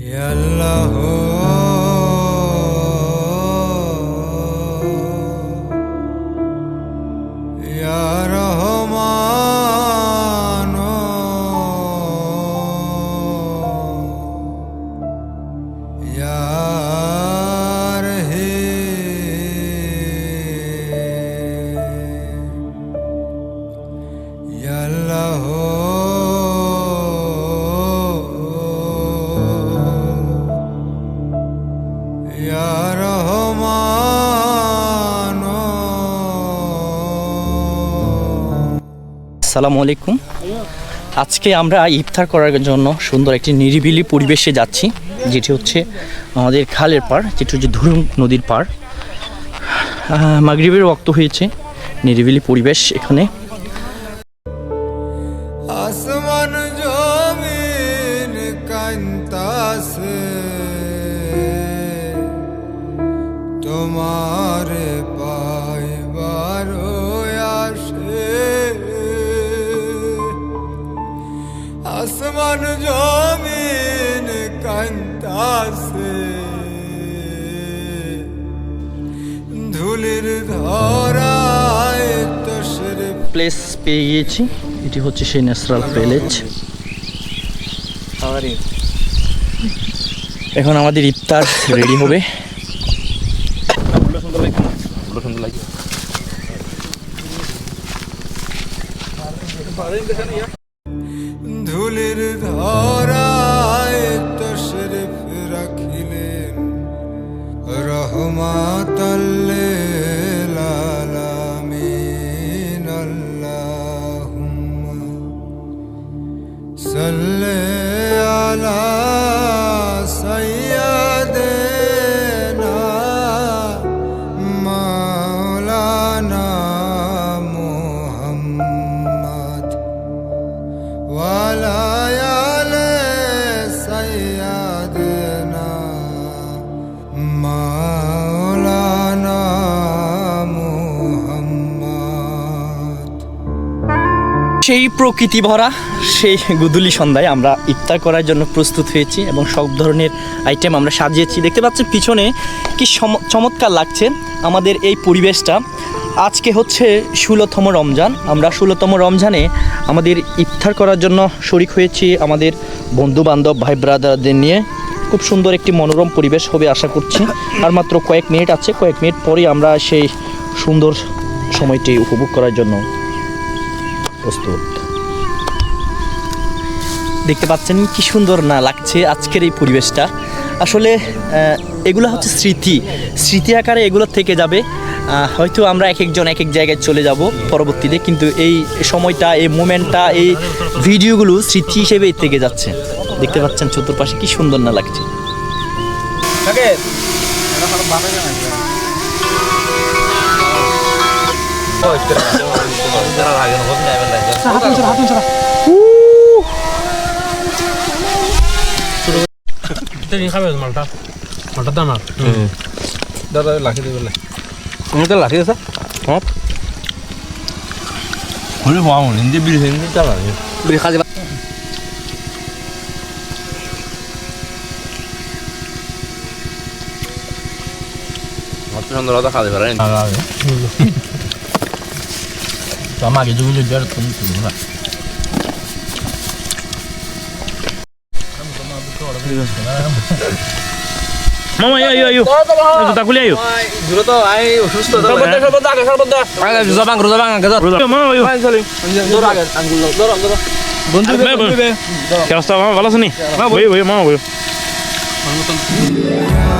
Ya Allah oh আসসালামু আলাইকুম। আজকে আমরা ইফতার করার জন্য সুন্দর একটি নিরিবিলি পরিবেশে যাচ্ছি যেটি হচ্ছে আমাদের খালের পাড় যেটি হচ্ছে ধুরুং নদীর আহ, মাগরিবের রক্ত হয়েছে নিরিবিলি পরিবেশ এখানে। তোমার কান্তাসে ধুলির ধরায় প্লেস পেয়ে গিয়েছি। এটি হচ্ছে সেই ন্যাচারাল প্যালেজ এখন আমাদের ইফতার রেডি হবে। Allah সেই প্রকৃতি ভরা, সেই গুদুলি সন্ধ্যায় আমরা ইফতার করার জন্য প্রস্তুত হয়েছি এবং সব ধরনের আইটেম আমরা সাজিয়েছি। দেখতে পাচ্ছেন পিছনে কি চমৎকার লাগছে আমাদের এই পরিবেশটা। আজকে হচ্ছে ষোলোতম রমজান। আমরা ষোলোতম রমজানে আমাদের ইফতার করার জন্য শরিক হয়েছি আমাদের বন্ধু বান্ধব ভাই ব্রাদারদের নিয়ে। খুব সুন্দর একটি মনোরম পরিবেশ হবে আশা করছি। আর মাত্র কয়েক মিনিট আছে, কয়েক মিনিট পরেই আমরা সেই সুন্দর সময়টি উপভোগ করার জন্য প্রস্তুত। দেখতে পাচ্ছেন কি সুন্দর না লাগছে আজকের এই পরিবেশটা। আসলে এগুলো হচ্ছে স্মৃতি। স্মৃতি আকারে এগুলো থেকে যাবে। হয়তো আমরা এক একজন এক এক জায়গায় চলে যাব পরবর্তীতে, কিন্তু এই সময়টা, এই মোমেন্টটা, এই ভিডিওগুলো স্মৃতি হিসেবেই থেকে যাচ্ছে। দেখতে পাচ্ছেন চতুর্পাশে কি সুন্দর না লাগছে। তুমি খাবে মালটা মালটা দাম আর দাদা লাখি দেবে তুমি তো লাখি আছে হ্যাঁ হলে পাও নিজে বিল হিন্দি চালা সুন্দর কথা খাতে পারেন আমাকে যেগুলো দেওয়ার তুমি না মামা আয়ো আয়ো আয়ো জুতা খুলে আয়ো দূরে তো আই অসুস্থ তো সর্বদা, সর্বদা আগে সর্বদা আগে রোজা ভাঙ রোজা ভাঙ আগে মামা আয়ো দূর আগে আঙ্গুল দূর দূর বন্ধু কি অবস্থা মামা ভালো আছো নি বই বই মামা বই يا